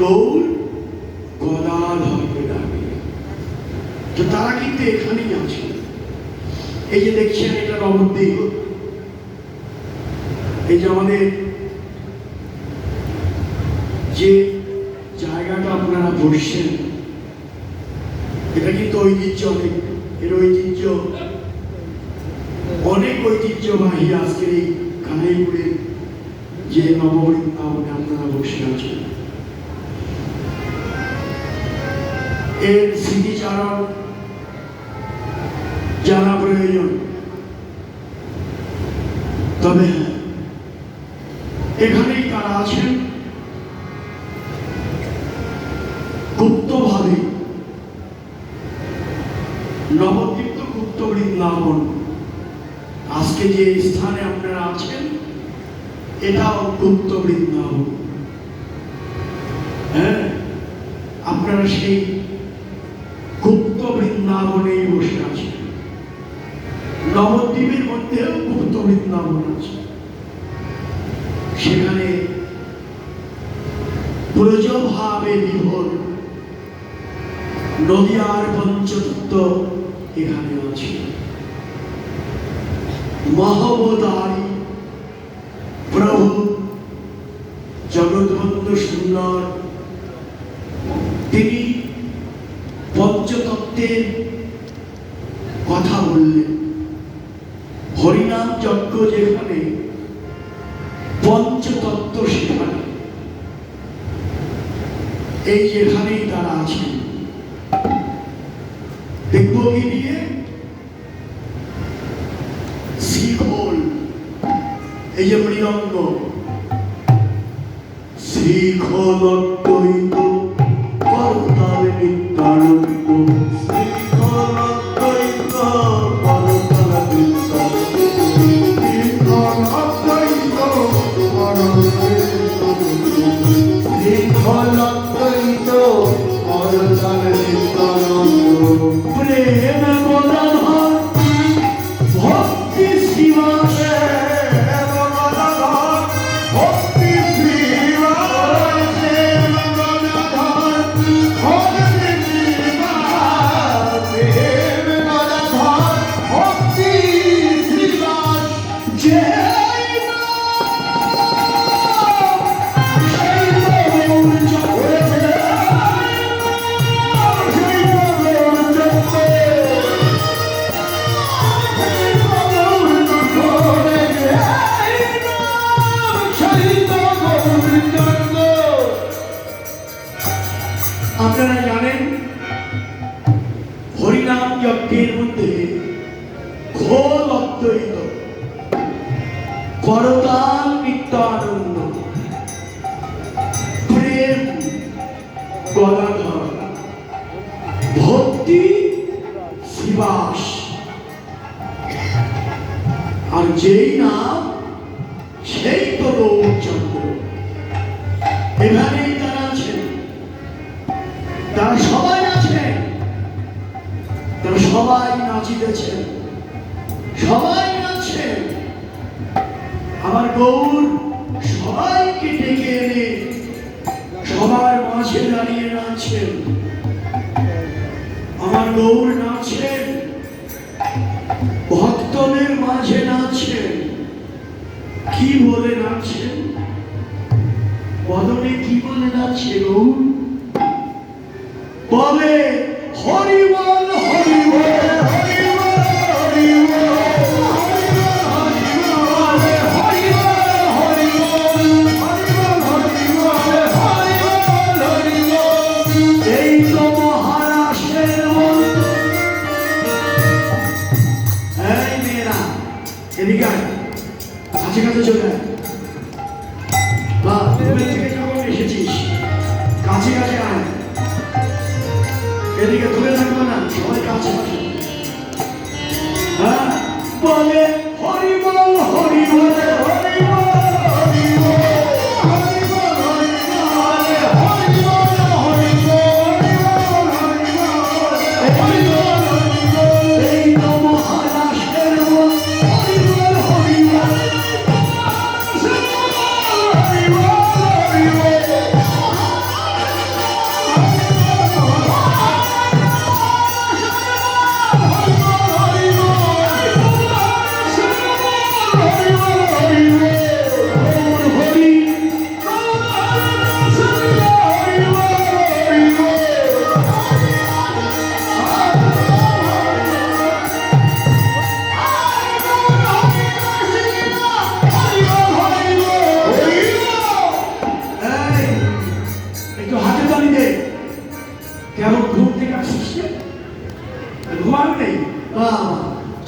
গৌর গদাধরকে ডাকে। তো তারা কিন্তু এখানেই আছে। এই যে দেখছেন, এটা নবদ্বীপ এই যে আমাদের যে জায়গাটা আপনারা বসছেন, এটা কিন্তু ঐতিহ্য অনেক। এর ঐতিহ্য, অনেক ঐতিহ্যবাহী আজকের এই কানাইপুরের যে নববৃন্দাবনে আপনারা বসে আছেন। এর স্মৃতিচারণ জানা প্রয়োজন। তবে এখানেই তারা আছেন। গুপ্তভাবে নবদ্বীপ গুপ্ত বৃন্দাবন আজকে যে স্থানে আপনারা আছেন, এটাও গুপ্ত বৃন্দাবন হ্যাঁ আপনারা সেই বসে আছেন নবদ্বীপের মধ্যেও গুপ্ত বৃন্দাবন আছে। সেখানে ব্রজভাবে বিভোর নদিয়ার এখানে আছে। মহবদারি প্রভু জগৎবন্ধু সুন্দর। তিনি পঞ্চতত্ত্বের কথা বললেন হরিনাম যজ্ঞ যেখানে, পঞ্চতত্ত্ব সেখানে। এই যেখানেই তারা আছেন। দেখব দিয়ে শিখোল এই যে মৃদঙ্গ শিখোলদ্বৈত করতাল যজ্ঞের মধ্যে ঘোর অদ্বৈত করতাল নিত্যানন্দ, প্রেম, গদাধর, ভক্তি, শিবাস। আর যেই নাম, সেই তো গৌরচন্দ্র। এখানেই তারা আছেন। তারা সবাই সবাই নাচিতেছেন সবাই আমার গৌর সবাইকে ডেকে এনে সবার মাঝে দাঁড়িয়ে নাচছেন। আমার গৌর নাচছেন। ভক্তদের মাঝে নাচছেন। কি বলে নাচছেন? বদনে কি বলে নাচছে গৌর? বলে হরিবল এদিকে দূরে থাকবে না আমার কাছে হ্যাঁ বলে হরিবল হরিবল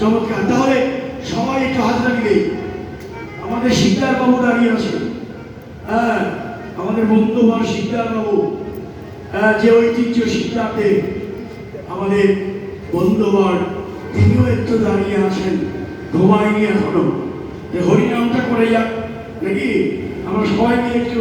চমৎকার। তাহলে সবাই একটু হাত রাখবে আমাদের শিকদার বাবু দাঁড়িয়ে আছে। হ্যাঁ আমাদের বন্ধু বা শিকদার বাবু হ্যাঁ, যে ঐতিহ্য শিকদারকে আমাদের বন্ধুবার তিনিও একটু দাঁড়িয়ে আছেন। ঘুমায়নি এখনও। হরিনামটা করে যাক, নাকি? আমরা সবাই মিলে একটু